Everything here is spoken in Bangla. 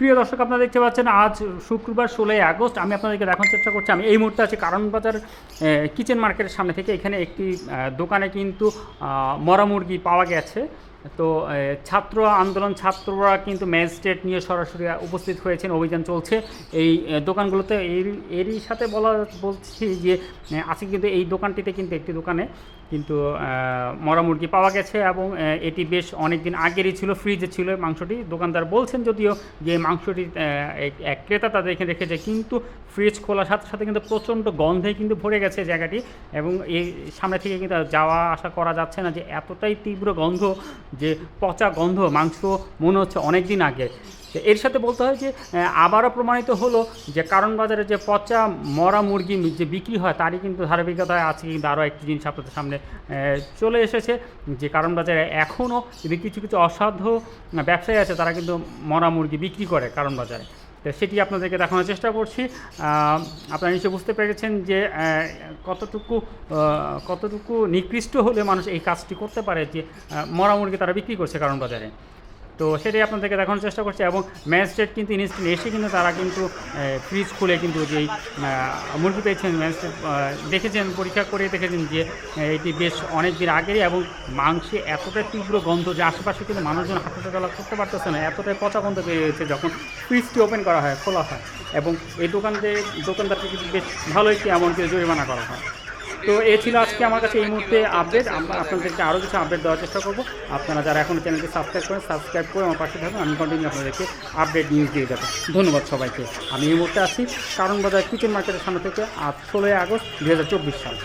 প্রিয় দর্শক, আপনারা দেখতে পাচ্ছেন আজ শুক্রবার ষোলোই আগস্ট। আমি আপনাদেরকে দেখানোর চেষ্টা করছি। আমি এই মুহূর্তে আছি কারণ বাজার কিচেন মার্কেটের সামনে থেকে। এখানে একটি দোকানে কিন্তু মরা মুরগি পাওয়া গেছে। তো ছাত্র আন্দোলন ছাত্ররা কিন্তু ম্যাজিস্ট্রেট নিয়ে সরাসরি উপস্থিত হয়েছেন, অভিযান চলছে। এই দোকানগুলোতে এর, এরই সাথে বলা, বলছি যে আজকে কিন্তু এই দোকানটিতে কিন্তু একটি দোকানে কিন্তু মরা মুরগি পাওয়া গেছে এবং এটি বেশ অনেক দিন আগেরই ছিল, ফ্রিজে ছিল মাংসটি। দোকানদার বলছেন যদিও যে, মাংসটি এক ক্রেতা তাদের এখানে রেখেছে, কিন্তু ফ্রিজ খোলার সাথে সাথে কিন্তু প্রচণ্ড গন্ধে কিন্তু ভরে গেছে জায়গাটি এবং এই সামনে থেকে কিন্তু যাওয়া, আসা করা যাচ্ছে না যে, এতটাই তীব্র গন্ধ যে পচা গন্ধ, মাংস, মনে হচ্ছে অনেক দিন আগে এর সাথে বলতে হয় যে আবারও প্রমাণিত হলো যে কারণ বাজারে যে পচা মরা মুরগি যে বিক্রি হয়, তারই কিন্তু ধারাবাহিকতায় আছে কিন্তু আরও একটি জিনিস আপনাদের সামনে চলে এসেছে। যে কারণ বাজারে এখনও যদি কিছু কিছু অসাধ্য ব্যবসায়ী আছে, তারা কিন্তু মরা মুরগি বিক্রি করে কারণ বাজারে তো সেটি আপনাদেরকে দেখানোর চেষ্টা করছি। আপনারা নিশ্চয় বুঝতে পেরেছেন যে কতটুকু কতটুকু নিকৃষ্ট হলে মানুষ এই কাজটি করতে পারে যে মরা মুরগি তারা বিক্রি করছে কারণ বাজারে। তো সেটাই আপনাদেরকে দেখানোর চেষ্টা করছি এবং ম্যাজিস্ট্রেট কিন্তু ইনস্ট্যান্ট এসে কিন্তু তারা কিন্তু ফ্রিজ খুলে কিন্তু যেই মুরগি পেয়েছেন, ম্যাজিস্ট্রেট দেখেছেন, পরীক্ষা করে দেখেছেন যে এটি বেশ অনেক দিন আগেরই এবং মাংসে এতটা তীব্র গন্ধ যে আশেপাশে কিন্তু মানুষজন হাঁটাচলা চলা করতে পারতেছে না, এতটাই পচা গন্ধ বেরিয়েছে যখন ফ্রিজটি ওপেন করা হয়, খোলা হয় এবং এই দোকানদের, দোকানদারকে কিন্তু বেশ ভালো একটি এমনকি জরিমানা করা হয়। তো এ ছিল আজকে আমার কাছে এই মুহূর্তে আপডেট আমরা আপনাদেরকে আরও কিছু আপডেট দেওয়ার চেষ্টা করব। আপনারা যারা এখন চ্যানেলটি সাবস্ক্রাইব করেন সাবস্ক্রাইব করে আমার পাশে থাকুন। আমি কন্টিনিউ আপনাদেরকে আপডেট নিউজ দিয়ে যাব ধন্যবাদ সবাইকে। আমি এই মুহূর্তে আছি কারণ বাজার কিচেন মার্কেটের সামনে থেকে ষোলোই আগস্ট দু হাজার চব্বিশ সাল।